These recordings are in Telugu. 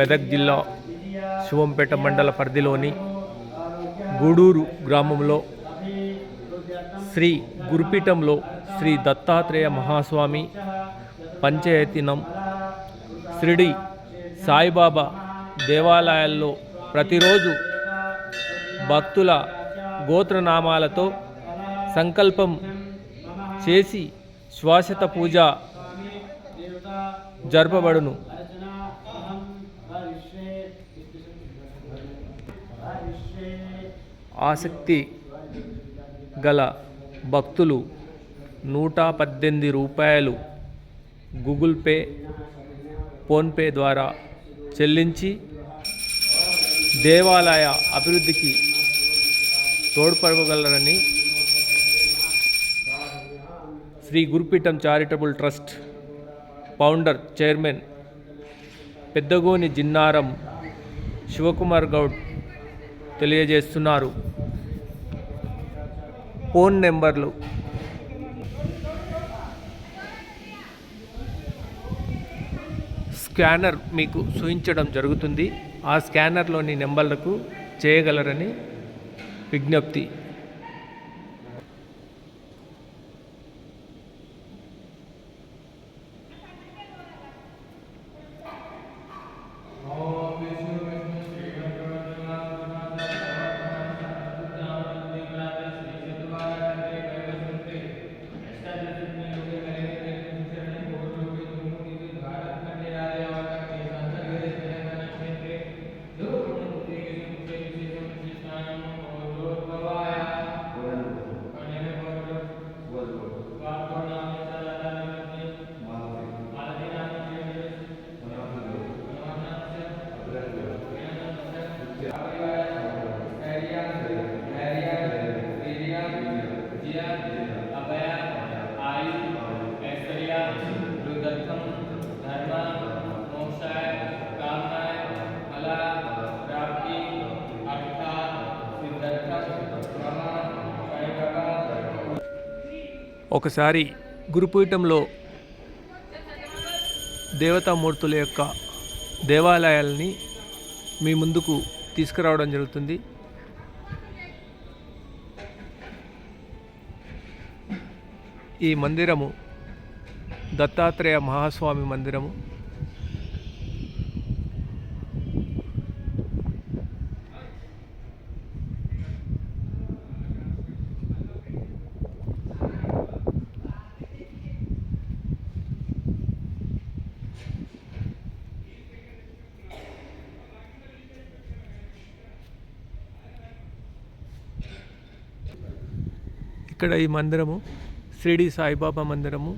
మెదక్ జిల్లా శివంపేట మండల పరిధిలోని గూడూరు గ్రామంలో శ్రీ గురుపీఠంలో శ్రీ దత్తాత్రేయ మహాస్వామి పంచాయతీనం షిరిడి సాయిబాబా దేవాలయాల్లో ప్రతిరోజు భక్తుల గోత్రనామాలతో సంకల్పం చేసి శ్వాసత పూజ జరపబడును. ఆసక్తి గల భక్తులు నూట పద్దెనిమిది రూపాయలు గూగుల్ పే ఫోన్పే ద్వారా చెల్లించి దేవాలయ అభివృద్ధికి తోడ్పడగలరని Shri Gurupeetham charitable trust founder chairman Peddagoni Jinnaram Shivakumar Goud తెలియజేస్తున్నారు. ఫోన్ నెంబర్లు. స్కానర్ మీకు సూచించడం జరుగుతుంది. ఆ స్కానర్లోని నెంబర్లకు చేయగలరని విజ్ఞప్తి. ఒకసారి గురుపీఠంలో దేవతామూర్తుల యొక్క దేవాలయాలని మీ ముందుకు తీసుకురావడం జరుగుతుంది. ఈ మందిరము దత్తాత్రేయ మహాస్వామి మందిరము. ఇక్కడ ఈ మందిరము షిరిడి సాయిబాబా మందిరము.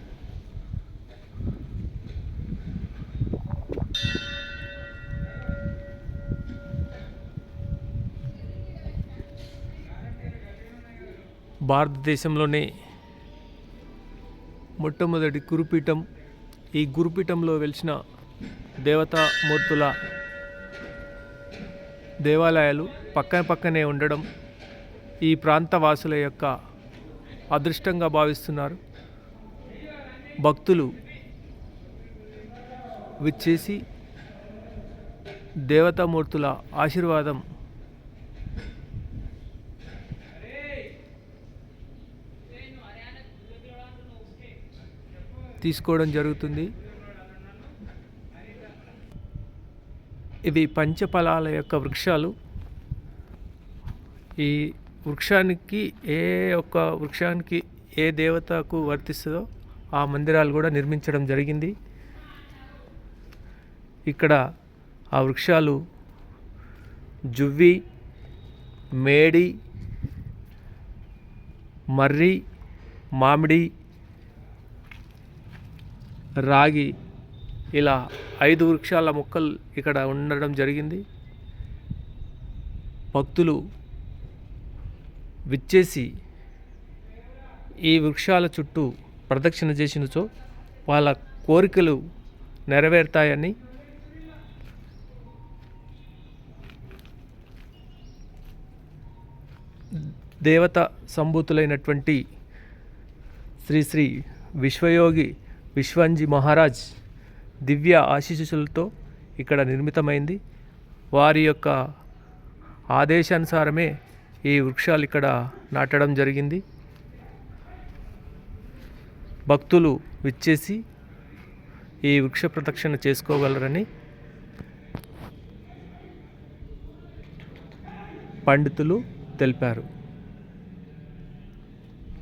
భారతదేశంలోనే మొట్టమొదటి గురుపీఠం ఈ గురుపీఠంలో వెలిసిన దేవతామూర్తుల దేవాలయాలు పక్కన పక్కనే ఉండడం ఈ ప్రాంత వాసుల యొక్క అదృష్టంగా భావిస్తున్నారు. భక్తులు విచ్చేసి దేవతామూర్తుల ఆశీర్వాదం తీసుకోవడం జరుగుతుంది. ఇవి పంచఫలాల యొక్క వృక్షాలు. ఈ వృక్షానికి ఏ ఒక్క వృక్షానికి ఏ దేవతకు వర్తిస్తుందో ఆ మందిరాలు కూడా నిర్మించడం జరిగింది. ఇక్కడ ఆ వృక్షాలు జువ్వి మేడి మర్రి మామిడి రాగి ఇలా ఐదు వృక్షాల మొక్కలు ఇక్కడ ఉండడం జరిగింది. భక్తులు విచ్చేసి ఈ వృక్షాల చుట్టూ ప్రదక్షిణ చేసినచో వాళ్ళ కోరికలు నెరవేరుతాయని దేవత సంభూతులైనటువంటి శ్రీ శ్రీ విశ్వయోగి విశ్వంజీ మహారాజ్ దివ్య ఆశీస్సులతో ఇక్కడ నిర్మితమైంది. వారి యొక్క ఆదేశానుసారమే ఈ వృక్షాలు ఇక్కడ నాటడం జరిగింది. భక్తులు విచ్చేసి ఈ వృక్ష ప్రదక్షిణ చేసుకోగలరని పండితులు తెలిపారు.